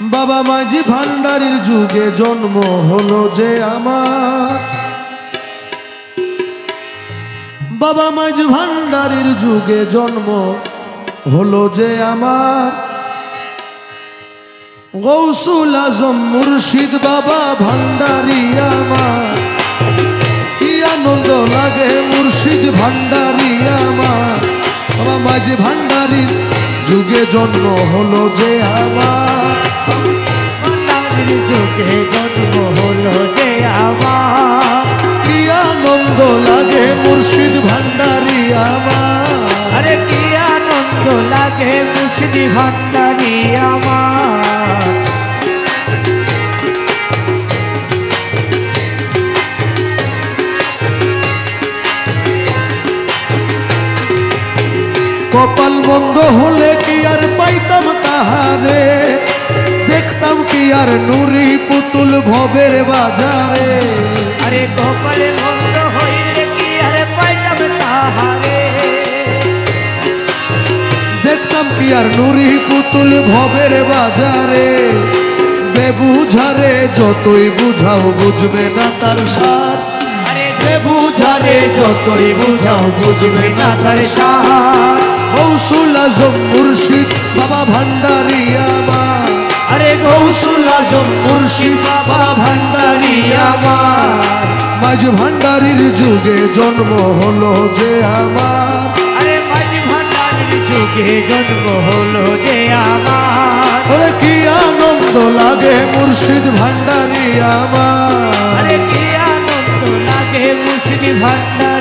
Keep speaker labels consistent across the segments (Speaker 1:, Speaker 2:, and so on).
Speaker 1: বাবা মাঝি ভান্ডারির যুগে জন্ম হলো যে আমার। বাবা মাঝি ভান্ডারির যুগে জন্ম হলো যে আমার। গৌসুল আজম মুর্শিদ বাবা ভান্ডারি আমার। কি আনন্দ লাগে মুর্শিদ ভান্ডারি আমার। বাবা মাঝি ভান্ডারির যুগে জন্ম হলো যে আমার।
Speaker 2: যুগে জন্ম হলো যে আমার।
Speaker 1: কি আনন্দ লাগে মুর্শিদ ভান্ডারি আমার।
Speaker 2: আরে কি আনন্দ লাগে মুর্শিদ ভান্ডারি আমার।
Speaker 1: কপাল বন্ধ হলে কি আর পাইতাম তাহারে? দেখতাম কি আর নুরি পুতুল ভবের বাজারে।
Speaker 2: আরে কপালে বন্ধ হইলে কি আরে তাহারে?
Speaker 1: দেখতাম কি আর নুরি পুতুল ভবের বাজারে। বেবুঝারে যতই বুঝাও বুঝবে না তার সার।
Speaker 2: আরে বেবুঝারে যতই বুঝাও বুঝবে না তার সার।
Speaker 1: কৌশুল আজম মুর্শিদ বাবা ভান্ডারি আমার
Speaker 2: আরে গৌসুল আজম মুর্শিদ বাবা ভান্ডারি আমার
Speaker 1: মাঝ ভান্ডারির যুগে জন্ম হলো যে আমার।
Speaker 2: আরে মাঝি ভান্ডারির যুগে জন্ম হলো যে আমার।
Speaker 1: ওরে কি আনন্দ লাগে মুর্শিদ ভান্ডারি আমার
Speaker 2: আরে কি আনন্দ লাগে মুর্শিদি ভান্ডারি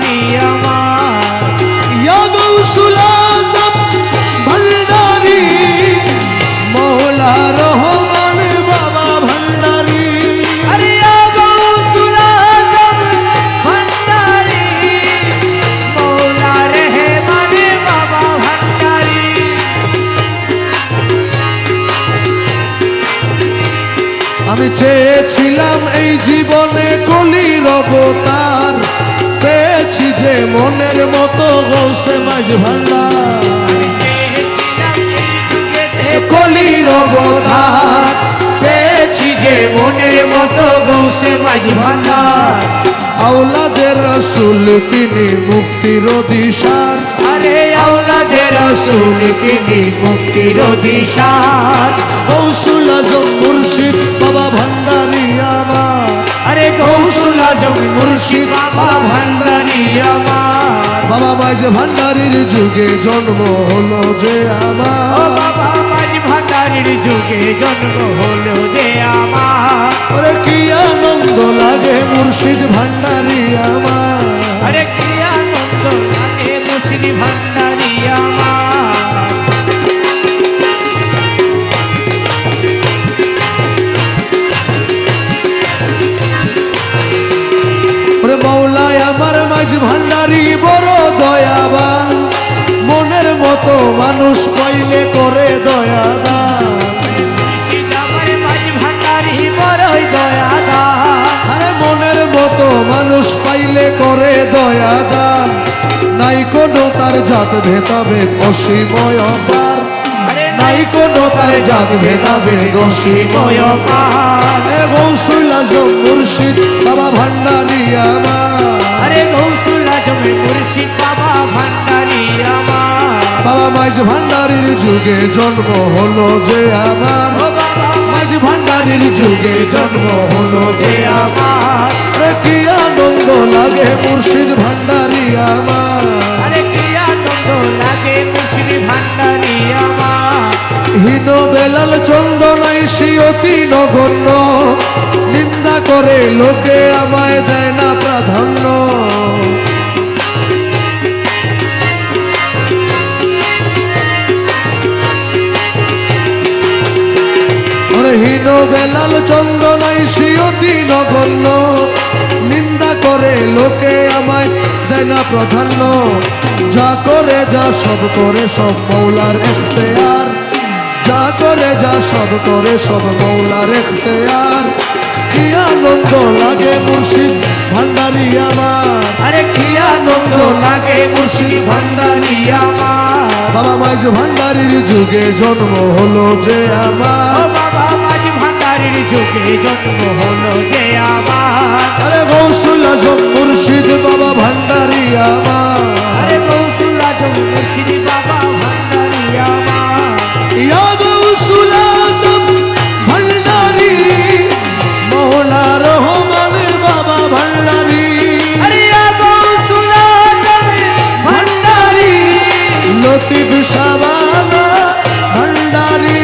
Speaker 1: আমি চেয়েছিলাম এই জীবনে কলির অবতার। পেয়েছি যে মনের মতো গৌসে মাঝ
Speaker 2: যুগেতে
Speaker 1: কলির অবতার
Speaker 2: পেয়েছি যে মনের মতো গৌসে মাঝি ভান্ডার।
Speaker 1: আওলাদের রসুল তিনি মুক্তির দিশার
Speaker 2: আরে আওলাদের রসুল তিনি মুক্তির দিশার
Speaker 1: মুর্শিদ বাবা ভান্ডারি আমার।
Speaker 2: বাবা
Speaker 1: মাঝ ভান্ডারির যুগে জন্ম হলো যে আমার।
Speaker 2: বাবা মাঝি ভান্ডারির যুগে জন্ম হলো যে আমার।
Speaker 1: ওরে কি আনন্দ লাগে মুর্শিদ ভান্ডারি আমার।
Speaker 2: আরে কি আনন্দ লাগে মুর্শিদ ভান্ডারি
Speaker 1: মাঝ ভান্ডারি বড় দয়াবান। মনের মতো মানুষ পাইলে করে দয়াদান। মনের মতো মানুষ পাইলে করে দয়াদান। নাই কোনো তার জাত ভেদাভেদ অসীময়
Speaker 2: আরে
Speaker 1: নাই কোনো তার জাত ভেদাভেদ অসীময় অপার। এ গৌসুল আজম মুর্শিদ বাবা ভান্ডারি আমার।
Speaker 2: মুর্শিদ বাবা ভান্ডারি আমার।
Speaker 1: বাবা মাঝ ভান্ডারির যুগে জন্ম হলো যে আমার।
Speaker 2: বাবা
Speaker 1: ভান্ডারির যুগে জন্ম হলো যে আমার। কি আনন্দ লাগে মুর্শিদ ভান্ডারি আমার।
Speaker 2: আরে কি আনন্দ লাগে মুর্শিদ ভান্ডারি আমার।
Speaker 1: হীন বেলাল চন্দনাই অতি নগণ্য। নিন্দা করে লোকে আমায় দেয় না প্রাধান্য। চন্দনাই অতি নগণ্য। নিন্দা করে লোকে আমায় দেয় না প্রাধান্য। যা করে যা সব করে সব মৌলার এখতেয়ার। যা করে যা সব করে সব মৌলার এখতেয়ার। কি আনন্দ লাগে মুর্শিদ ভান্ডারি আমার।
Speaker 2: আরে কি আনন্দ লাগে মুর্শিদ ভান্ডারি আমার।
Speaker 1: বাবা মাঝ ভান্ডারির যুগে জন্ম হলো যে আমার।
Speaker 2: যুগে জন্ম হলো যে আমার।
Speaker 1: আরে গৌসুল আজম মুর্শিদ বাবা ভান্ডারি আমার।
Speaker 2: আরে গৌসুল আজম মুর্শিদ বাবা ভান্ডারি আমার।
Speaker 1: ইয়া গৌসুল আজম ভান্ডারি মৌলা রহমান বাবা ভান্ডারি।
Speaker 2: আরে গৌসুল আজম ভান্ডারি।
Speaker 1: লতিফ শাবানা ভান্ডারি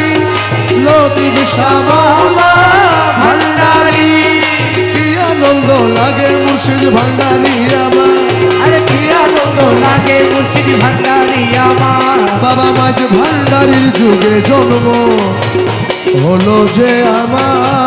Speaker 1: লতিফ শাবানা আনন্দ লাগে মুর্শিদ ভান্ডারি আমার।
Speaker 2: আরে কি আনন্দ লাগে মুর্শিদ ভান্ডারি আমার।
Speaker 1: বাবা মাঝ ভান্ডারির যুগে জন্ম হলো যে আমার।